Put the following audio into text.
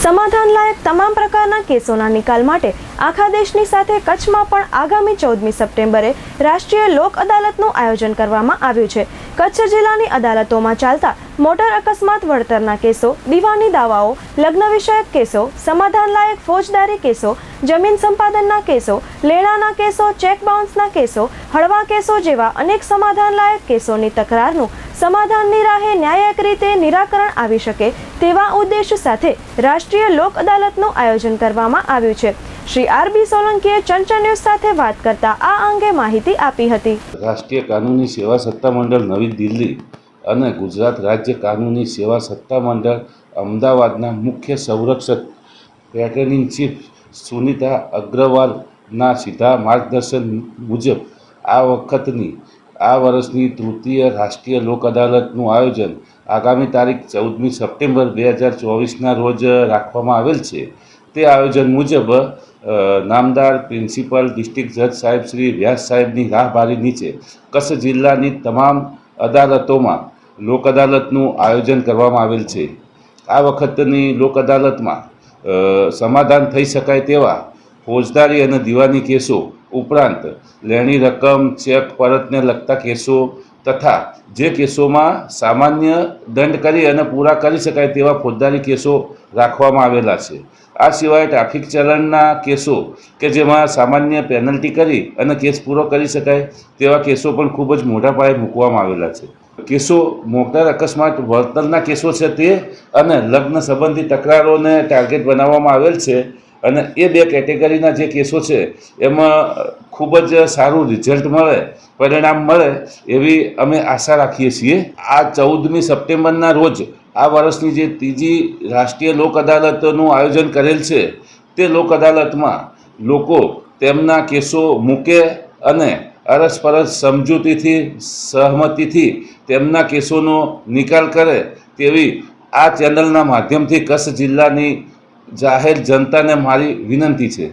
સમાધાન લાયક તમામ પ્રકારના કેસોના નિકાલ માટે આખા દેશની સાથે કચ્છમાં પણ આગામી ચૌદમી સપ્ટેમ્બરે રાષ્ટ્રીય લોક અદાલતનું આયોજન કરવામાં આવ્યું છે. કચ્છ જિલ્લાની અદાલતોમાં ચાલતા મોટર અકસ્માત વળતરના કેસો, દીવાની દાવાઓ લગ્ન વિષયક કેસો, સમાધાનલાયક ફોજદારી કેસો, જમીન સંપાદનના કેસો, લેણાના કેસો, ચેક બાઉન્સના કેસો, હળવા કેસો જેવા અનેક સમાધાનલાયક કેસોની તકરારનું સમાધાનની રાહે ન્યાયક રીતે નિરાકરણ આવી શકે તેવા ઉદ્દેશ સાથે રાષ્ટ્રીય લોક અદાલતનું આયોજન કરવામાં આવ્યું છે. શ્રી આર બી સોલંકીએ ચર્ચા ન્યૂઝ સાથે વાત કરતા આ અંગે માહિતી આપી હતી. રાષ્ટ્રીય કાનૂની સેવા સત્તામંડળ નવી દિલ્હી અને ગુજરાત રાજ્ય કાનૂની સેવા સત્તામંડળ અમદાવાદના મુખ્ય સંરક્ષક પેટર્નિંગ ચીફ સુનિતા અગ્રવાલના સીધા માર્ગદર્શન મુજબ આ વખતની, આ વર્ષની તૃતીય રાષ્ટ્રીય લોક અદાલતનું આયોજન આગામી તારીખ ચૌદમી સપ્ટેમ્બર બે હજાર ચોવીસના રોજ રાખવામાં આવેલ છે. તે આયોજન મુજબ નામદાર પ્રિન્સિપલ ડિસ્ટ્રિક્ટ જજ સાહેબ શ્રી વ્યાસ સાહેબની રાહબારી નીચે કચ્છ જિલ્લાની તમામ અદાલતોમાં લોક અદાલતનું આયોજન કરવામાં આવેલ છે. આ વખતની લોક અદાલતમાં સમાધાન થઈ શકાય તેવા ફોજદારી અને દીવાની કેસો ઉપરાંત લેણી રકમ, ચેક, પરતને લગતા કેસો તથા જે કેસોમાં સામાન્ય દંડ કરી અને પૂરા કરી શકાય તેવા ફોજદારી કેસો રાખવામાં આવેલા છે. આ સિવાય ટ્રાફિક ચલણના કેસો કે જેમાં સામાન્ય પેનલ્ટી કરી અને કેસ પૂરો કરી શકાય તેવા કેસો પણ ખૂબ જ મોટા પાયે મૂકવામાં આવેલા છે. કેસો મોટર અકસ્માત વળતરના કેસો છે તે અને લગ્ન સંબંધી તકરારોને ટાર્ગેટ બનાવવામાં આવેલ છે. અને એ બે કેટેગરીના જે કેસો છે, એમાં ખૂબ જ સારું રિઝલ્ટ મળે, પરિણામ મળે એવી અમે આશા રાખીએ છીએ. આ ચૌદમી સપ્ટેમ્બરના રોજ આ વર્ષની જે ત્રીજી રાષ્ટ્રીય લોક અદાલતનું આયોજન કરેલ છે, તે લોક અદાલતમાં લોકો તેમના કેસો મૂકે અને અરસપરસ સમજૂતીથી, સહમતિથી તેમના કેસોનો નિકાલ કરે તેવી આ ચેનલના માધ્યમથી કચ્છ જિલ્લાની જાહેર જનતાને મારી વિનંતી છે.